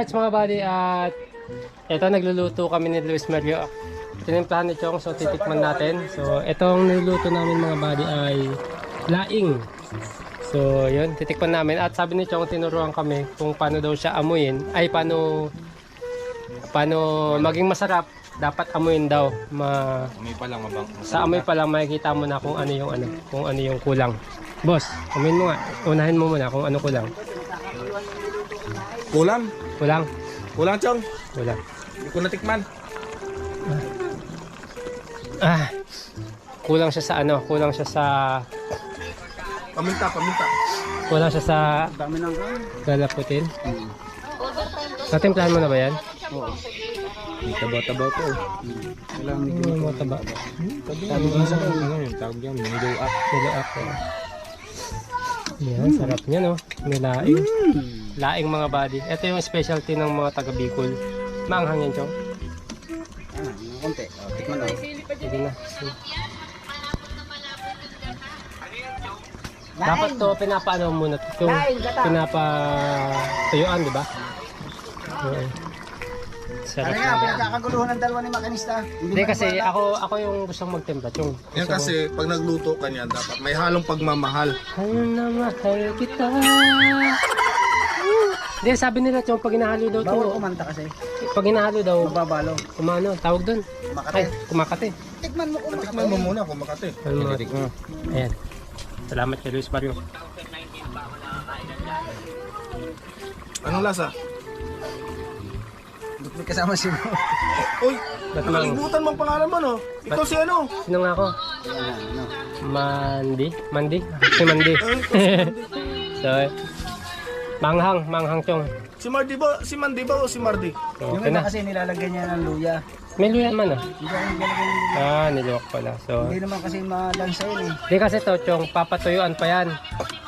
It's mga buddy at ito nagluluto kami ni Luis Mario. Tinimplahan ni Chong so titikman natin. So itong niluluto namin mga buddy ay laing. So yun, titikman namin at sabi ni Chong tinuruan kami kung paano daw siya amuyin ay paano paano maging masarap dapat amuyin daw. Ma, May pa lang mabang. sa amoy pa lang makikita mo na kung ano yung ano, kung ano yung kulang. Boss, amuyin mo nga. Unahin mo muna kung ano kulang. Kulang. Kulang? Kulang, Chong. Kulang. Hindi ko natikman. Ah, kulang siya sa ano, kulang siya sa Paminta, paminta. kulang siya sa Dami ng kan. galaputin. Natimplahan mo na ba yan? May taba-taba ko. Kailangan akin, ano yung tawag yan? Middle up. Nilo ako. Yan, sarap niya no. Nilaing. Laing mga body. Ito yung specialty ng mga taga Bicol. Maanghang yan, Chong. Ah, konti. Oh, tikman lang. Sige na. Dapat to pinapaano muna to. Yung pinapatuyuan, di ba? Oo. Sarap. Ano nga, pinagkakaguluhan ng dalawa ni makinista. Hindi kasi ako ako yung gustong magtimpla, Chong. Yan kasi, pag nagluto ka niyan, dapat may halong pagmamahal. Ano na mahal kita. Hindi, sabi nila, Chong, pag hinahalo daw Bawal to, kumanta kasi. pag hinahalo daw, Mababalo. kumano, tawag doon. Ay, kumakate. Tikman mo kung Tikman mo muna kung makati. Ano mga Ayan. Salamat kay Luis Barrio. Anong lasa? Ba't may kasama si Mo? Uy, Ba't mang- nakalimutan mo ang pangalan mo, no? Ikaw si ano? Sino nga ako? Ano. Mandi? Mandi? Si Mandi. Ikaw si Mandy. so, manghang, manghang chong. Si Mardi ba? Si Mandy ba o si Mardi? Yung Okay iba na. kasi nilalagyan niya ng luya. May luya man ah. Hindi ako ng luya. Ah, nilok pala. So, Hindi naman kasi malansa yun eh. di kasi to, chong, papatuyuan pa yan.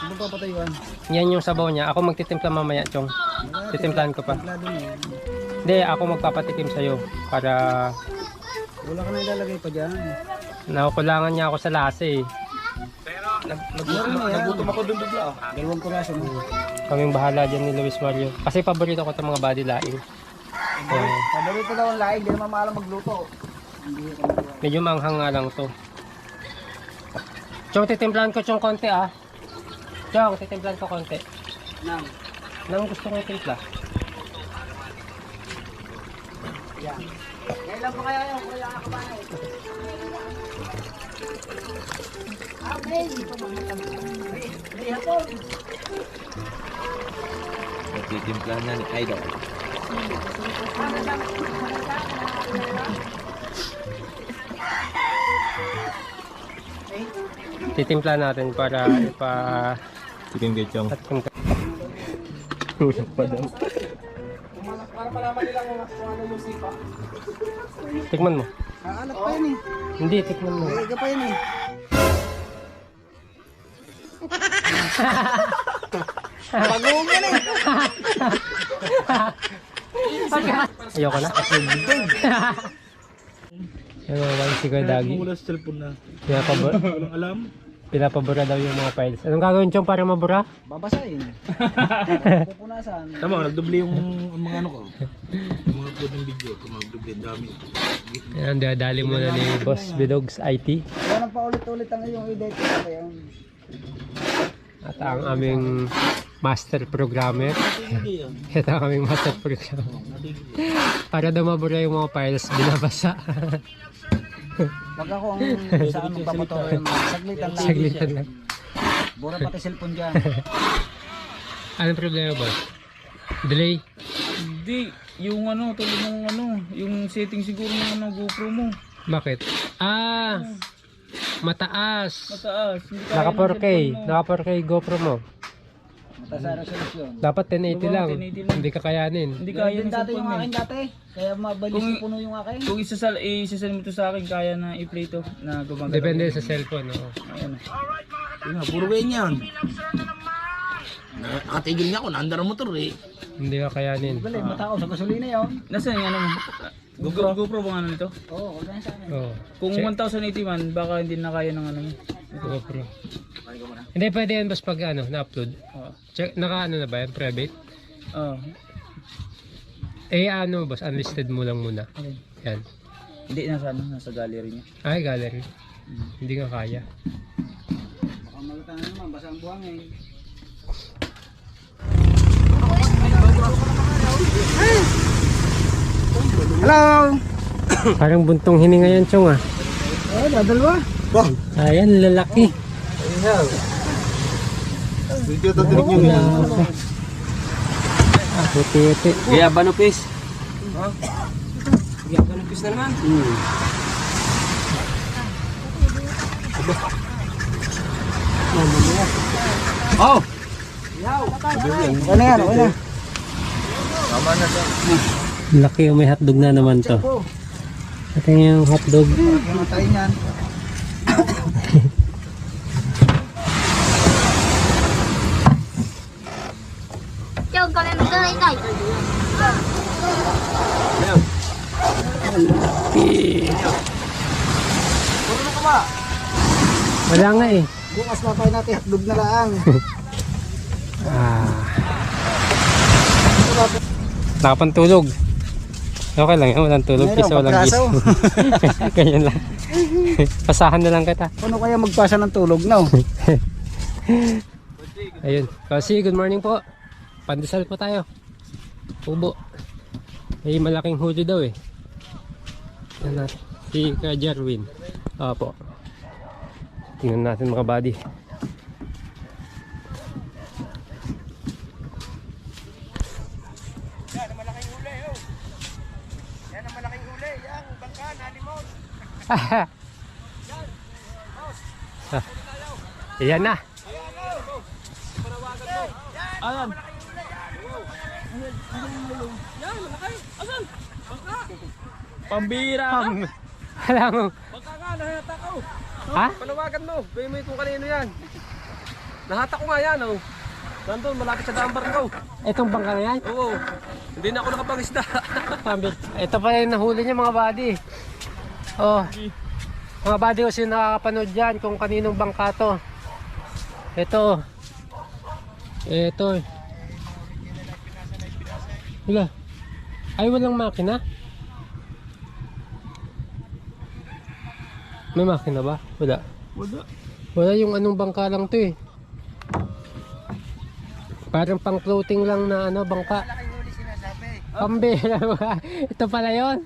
Ano pa patayuan? Yan yung sabaw niya. Ako magtitimpla mamaya, chong. Titimplahan ko pa. Niya. Hindi, ako magpapatikim sa'yo para Wala ka na ilalagay pa dyan. nakukulangan niya ako sa lasa eh. Nag nagutom, nagutom ako dun bigla. ah. Dalawang piraso mo. Kaming bahala dyan ni Luis Mario. Kasi paborito ko itong mga body laing. So, Paborito daw ang laing, hindi naman maalam magluto. Hindi ko magawa. medyo manghang nga lang to. Chong, titimplahan ko chong konti ah. Chong, titimplahan ko konti. Nang. Nang gusto ko timpla. Yan. Kailan pa kaya yung kuya ako ba na ito? Okay. Hapon. Nagtitimpla na ni Idol. Titimpla natin para ipa... Titim Chong. At kung Para malaman nila kung kung ano yung sipa. tikman mo. Ah, anak pa yan eh. Hindi, tikman mo. Iga pa yan eh. Bagong yan eh. Ayoko na. Ano ba si Kuya Dagi? Mula sa cellphone na. Pinapabura, Walang alam. Pinapabura daw yung mga files. Anong gagawin chong para mabura? Babasahin. Pupunasan. Tama, nagdoble yung ang mga ano ko. Yung mga upload ng video. Kung mag-doble, ang dami. Ayan, dadali muna ni Boss Bidogs IT. Kaya nang paulit-ulit ang iyong edit. Kaya At ang aming master programmer. Ito ang aming master programmer. Para daw mabura yung mga files, binabasa. Wag ako ang saan magpapatuloy. Saglitan lang. Saglitan lang. Bura pati cellphone dyan. Anong problema, boss? Delay? Hindi, yung ano, tulad ng ano, yung setting siguro ng ano, GoPro mo. Bakit? Ah! Mataas! Mataas. Naka ng 4K. cellphone mo. Naka 4K GoPro mo. Mataas na resolusyon. Dapat 1080 Diba, lang. 1080 lang. Hindi kakayanin. Hindi Kaya din ng dati yung cellphone mo. akin dati. Kaya mabilis Kung- yung puno yung akin. Kung isasal, isasal mo to sa akin, kaya na i-play to na gumagalaw. Depende sa cellphone. Oo. Ayan. Yun nga, puro ganyan yan. Nakatigil nga ako, naandar ang motor eh. Hindi kakayanin. Bali, matao sa gasolina yun. Nasaan yung ano mo? GoPro, GoPro ba ano nito? Oo, wag sa akin. Oo. Kung Check. 1080 man, baka hindi na kaya ng ano mo. GoPro. Hindi pwede yan boss pag ano, na-upload. Oo. Check, naka ano na ba yan? Private? Oo. Eh ano boss, unlisted mo lang muna. Okay. Yan. Hindi, nasa ano, nasa gallery niya. Ay, gallery. Hindi ka kaya. Baka malata na naman, basa ang buhangin. Hello! Parang buntong hininga yan, Chong ah. Oh, dadalwa. Ayan, lalaki. Video to tinig yun. Lalaki. Ah, puti-puti. Kaya banupis. Oh! Okay na yan, okay na. Laki yung may hotdog na naman to. Ito yung hotdog. Mamatay niyan. Con em chơi này Wala nga eh. Bukas mapay natin, hotdog na lang. Ah. Nakapantulog. Okay lang yan, walang tulog kasi walang gising. Ganyan lang. Pasahan na lang kita. Ano kaya magpasa ng tulog, no? Ayun. Kasi good morning po. Pandesal po tayo. Ubo. May malaking huli daw eh. Si Ka Jarwin. Opo. Tingnan natin mga buddy. Ah, Ayan na. Ayan. Pambira. Alam mo. Ha? Panawagan mo, mo kung kanino yan. Nahata ko nga yan, oh. Nandun, malapit sa dambar ko. Itong bangka na yan? Oo, hindi na ako nakapangisda. Ito pala yung nahuli niya mga buddy. Oh. Mga buddy kasi nakakapanood dyan kung kaninong bangka to. Ito. Ito. Wala. Ay, walang makina? May makina ba? Wala. Wala. Wala yung anong bangka lang to eh. Parang pang floating lang na ano, bangka. Pambira ba? Ito pala yon.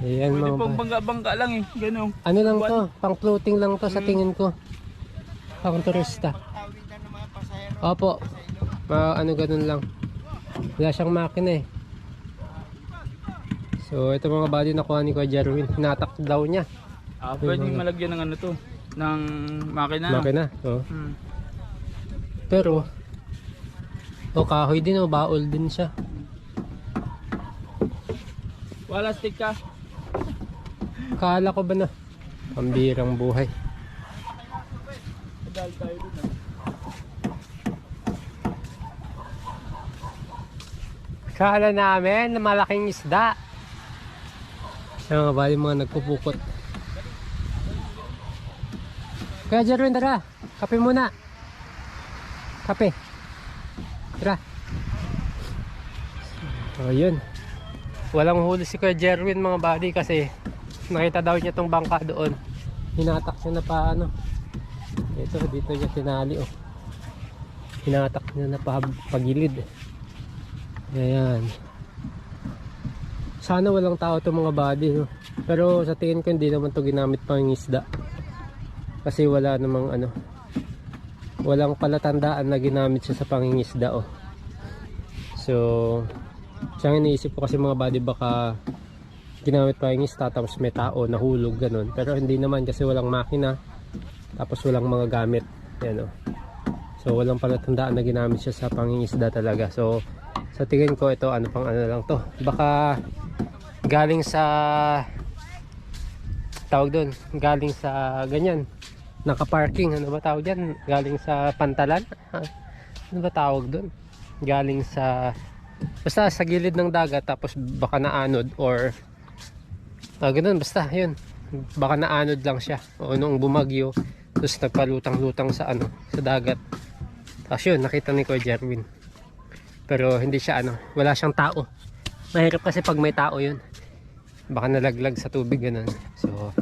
Ayan Pwede mga pang ba- bangga-bangga lang eh. Ganun. Ano lang to? Pang floating lang to sa tingin ko. Pang turista. Opo. Ma ano ganun lang. Wala siyang makina eh. So ito mga body nakuha ni Kuya Jerwin. Hinatak daw niya. Ah, pwedeng malagyan ng ano to. Ng makina. Makina. Oh. Hmm. Pero o kahoy din o baol din siya. Wala stick ka. Kala ko ba na pambirang buhay. Dahil tayo dun ah. Kala namin na malaking isda. Yung mga bali mga nagpupukot. Kaya Jerwin, tara. Kape muna. Kape. Tara. So, yun. Walang huli si Kuya Jerwin mga buddy kasi nakita daw niya tong bangka doon. Hinatak niya na pa ano. Ito, dito niya tinali oh. Hinatak niya na pa pagilid. Ayan. Sana walang tao to mga body, no? Pero sa tingin ko hindi naman to ginamit pang isda. Kasi wala namang ano. Walang palatandaan na ginamit siya sa pangingisda, oh. So, siyang iniisip ko kasi mga body baka ginamit pangingisda tapos may tao nahulog ganun. Pero hindi naman kasi walang makina tapos walang mga gamit. Yan, oh. So, walang palatandaan na ginamit siya sa pangingisda talaga. So, sa tingin ko ito ano pang ano lang to. Baka galing sa tawag doon, galing sa ganyan. Naka-parking, ano ba tawag diyan? Galing sa pantalan? Ano ba tawag doon? Galing sa basta sa gilid ng dagat tapos baka naanod or ah, ganun basta yun baka naanod lang siya o nung bumagyo tapos nagpalutang-lutang sa ano sa dagat Tapos yun, nakita ni Kuya Jerwin. Pero hindi siya ano, wala siyang tao. Mahirap kasi pag may tao yun. Baka nalaglag sa tubig ganun. So,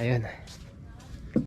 ayun.